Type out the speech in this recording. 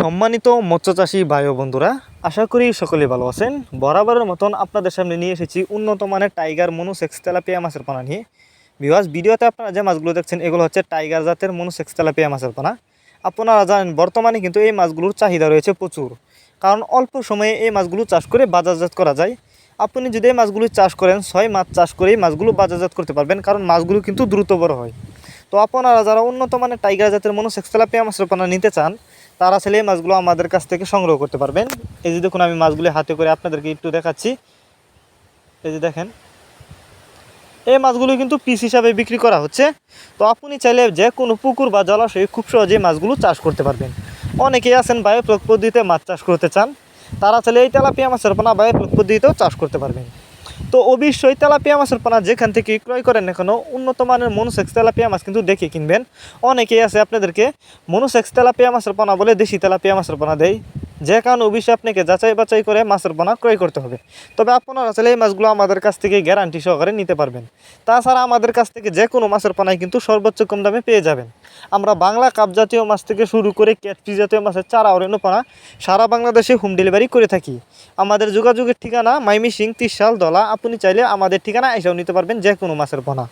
সম্মানিত মৎস্যচাষী ভাই বন্ধুরা, আশা করি সকলে ভালো আছেন। বরাবরের মতন আপনাদের সামনে নিয়ে এসেছি উন্নত মানের টাইগার মনোসেক্স তেলাপিয়া মাছের পানা নিয়ে। বিভাস ভিডিওতে আপনারা যে মাছগুলো দেখছেন, এগুলো হচ্ছে টাইগার জাতের মনোসেক্স তেলাপিয়া মাছের পানা। আপনারা জানেন, বর্তমানে কিন্তু এই মাছগুলোর চাহিদা রয়েছে প্রচুর। কারণ অল্প সময়ে এই মাছগুলো চাষ করে বাজারজাত করা যায়। আপনি যদি এই মাছগুলো চাষ করেন, ছয় মাছ চাষ করেই মাছগুলো বাজারজাত করতে পারবেন, কারণ মাছগুলো কিন্তু দ্রুত বড় হয়। তো আপনারা যারা উন্নত মানের টাইগার জাতের মনোসেক্স তেলাপিয়া মাছের পানা নিতে চান তারা ছেলে এই মাছগুলো আমাদের কাছ থেকে সংগ্রহ করতে পারবেন। এই যে দেখুন, আমি মাছগুলি হাতে করে আপনাদেরকে একটু দেখাচ্ছি। এই যে দেখেন, এই মাছগুলো কিন্তু পিস হিসাবে বিক্রি করা হচ্ছে। তো আপনি চাইলে যে কোনো পুকুর বা জলাশয়ে খুব সহজেই মাছগুলো চাষ করতে পারবেন। অনেকেই আছেন বায়োপ্রক পদ্ধতিতে মাছ চাষ করতে চান। তারা চাইলে এই তেলাপিয়া মাছের পোনা বায়োপ্রক পদ্ধতিতেও চাষ করতে পারবেন। তো অবশ্যই তেলাপিয়া মাছের পোনা যেখান থেকে ক্রয় করেন এখনও উন্নত মানের মনোসেক্স তেলাপিয়া মাছ কিন্তু দেখে কিনবেন। অনেকেই আছে আপনাদেরকে মনোসেক্স তেলাপিয়া মাছের পোনা বলে দেশি তেলাপিয়া মাছের পোনা দেয়। যে কারণে অবশ্যই আপনাকে যাচাই বাছাই করে মাছের পোনা ক্রয় করতে হবে। তবে আপনারা আসলে এই মাছগুলো আমাদের কাছ থেকে গ্যারান্টি সহকারে নিতে পারবেন। তাছাড়া আমাদের কাছ থেকে যে কোনো মাছের পোনাই কিন্তু সর্বোচ্চ কম দামে পেয়ে যাবেন। আমরা বাংলা কাপ জাতীয় মাছ থেকে শুরু করে ক্যাটফিস জাতীয় মাছের চারা অরণ্য পোনা সারা বাংলাদেশে হোম ডেলিভারি করে থাকি। আমাদের যোগাযোগের ঠিকানা মাইমি সিং তিরশাল দলা। আপনি চাইলে আমাদের ঠিকানা এসেও নিতে পারবেন যে কোনো মাছের পোনা।